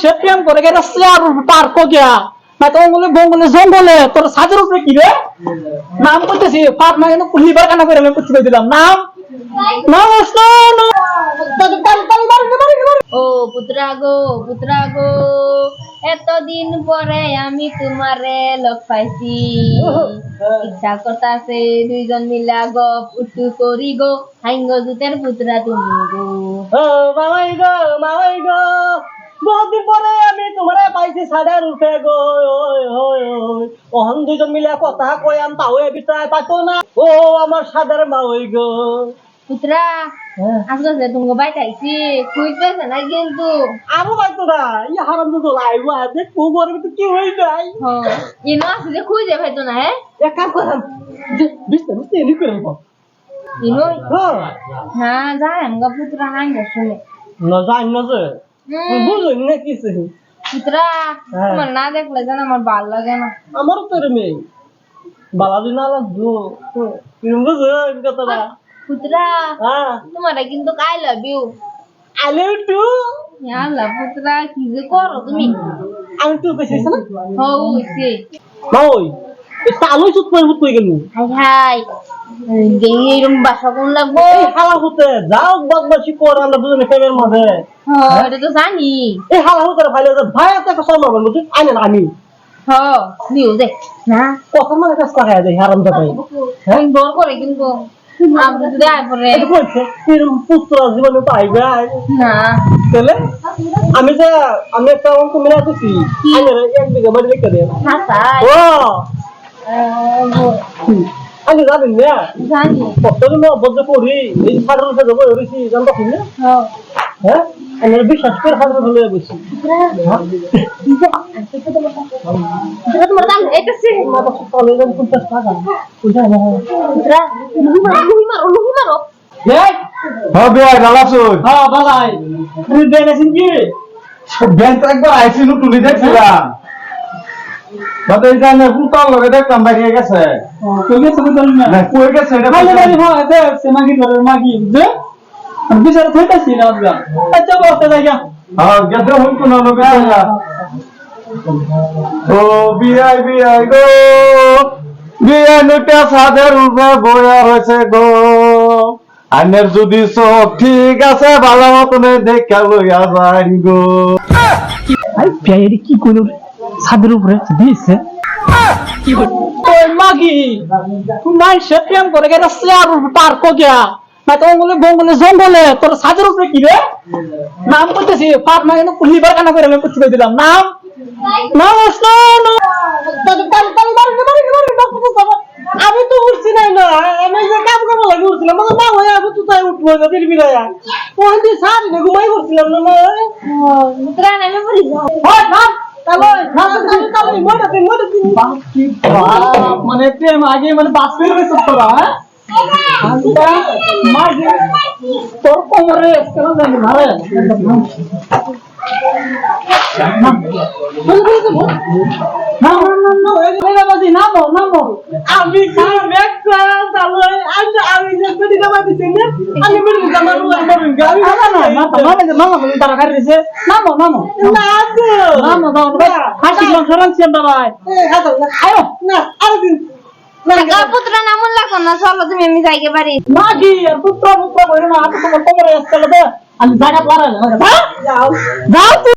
সে প্রেম করে গেছে চেয়ার পার কগিয়া না তো বলে বঙ্গলে জঙ্গলে তোর সাজের উপরে কি রে? নাম করতেছি পার না কেন কানা করে আমি করতে দিলাম। নাম? নাম আসলো ও পুত্রা গো পুত্রা গো এতদিন পরে আমি তোমারে লগ পাইছি। ইচ্ছা করতাছে দুইজন মিলা গপ উঠু করি গো। হাইঙ্গ জুতের পুত্রা তুমি গো। ও মামাই গো মামাই গো বহুদিন পরে আমি তোমারে পাইছি সাড়ের উঠে গো ওই ওই ওই ওহন দুজন মিলে কথা কয়াম তাও এ বিচার পাতো না। ও আমার সাদের মাওই গো পুত্রা আজকে যে তুমি বাইতে আইছি খুঁজ পেয়েছে না কিন্তু? আরও পাইতো না ই হারাম তো লাইব আছে কুবর তো কি হই নাই হ ইনো আছে যে খুঁজে পাইতো না হ্যাঁ এক কাম করাম বিস্তে বিস্তে এলি করে নেব ইনো হ্যাঁ যায় আমগা পুত্রা হাইঙ্গ শুনে না জান না যে হুম, বুঝুন না কিছু পুত্রা হ্যাঁ। তোমার না দেখলে যেন আমার ভালো লাগে না। আমার তো রে মেয়ে বালাদি না লাগবো বুঝুন কথাটা পুত্রা হ্যাঁ তোমারে কিন্তু I love you I love to Allah পুত্রা কি যে করো তুমি? আমি তো বেশি না না ওই এটা আলোই সুত করে বুত গেল হাই হাই গেই এরম বাসা কোন লাগবো? এই হালা হতে যাও বদমাশি করে আমরা দুজনে প্রেমের মাঝে। হ্যাঁ এটা তো জানি। এই হালা হতে ভাইলে ভাই এত একটা সময় বলব তুই আইনে না আমি। হ দিও দে। না। কখন মানে কাজ করা যায় হারাম আমি বর করে কিন্তু। আপনি যদি আয় পরে। এটা কইছে এরকম পুত্র জীবনে পাইবে না। তাহলে? আমি যে আমি একটা অঙ্ক এক বিঘা বাড়ি রেখে ও আগে যাবেন না। জানি। কতদিন বদ্ধ করি এই যাব জানতো কি না হ্যাঁ হ্যাঁ? আমি বিশ্বাস করে না গালাসুন হ্যাঁ। কি? ব্যাংক একবার আইসিনু তুলি দেখছিলাম বাট এই জানে পুতার লগে দেখলাম বাইরে গেছে। কই গেছে হ্যাঁ মাগি করে মাগি যে আমি বিচারে না আচ্ছা জায়গা। হ্যাঁ গেছে কোন ও বিআই বিআই গো। বিআই নুটা সাদের উপরে বয়া হয়েছে গো। আইনের যদি সব ঠিক আছে ভালো মতনে দেখা লইয়া যাই গো। আই কি কইলো ছাদের উপরে দিয়েছে। ওই মাগি তোমার সে প্রেম করে গেছে চেয়ার পার কগিয়া না তো বলে বঙ্গলে জঙ্গলে তোর ছাদের উপরে কি রে? নাম করতেছি পার না কেন লিবার কানা করে আমি করতে দিলাম। নাম? নাম আসলো আমি তো উঠছি নাই না আমি যে কাম করা লাগে উঠছিলাম মানে না হয়ে আমি তো তাই উঠবো না দিল বিরায়া ওখান দিয়ে সারি না ঘুমাই করছিলাম না না মানে প্রেম আগে মানে বাস হয়ে সব করা হ্যাঁ? আচ্ছা তোর কোমরে কেন জানি আমি বেটি জামা রুলা করুন গাড়ি না না না মামা যে মামা বলি তারা গাড়ি দিছে নামো নামো না তো নামো দাও হাসি লং সরান ছিলাম বাবাই আয়ো না আরে দিন না পুত্রা লাগো না চলো তুমি আমি যাইকে পারি মাগি আর পুত্র পুত্র বলে না আপনি তোমার কোমরে আসলে আমি জায়গা পারা যাও যাও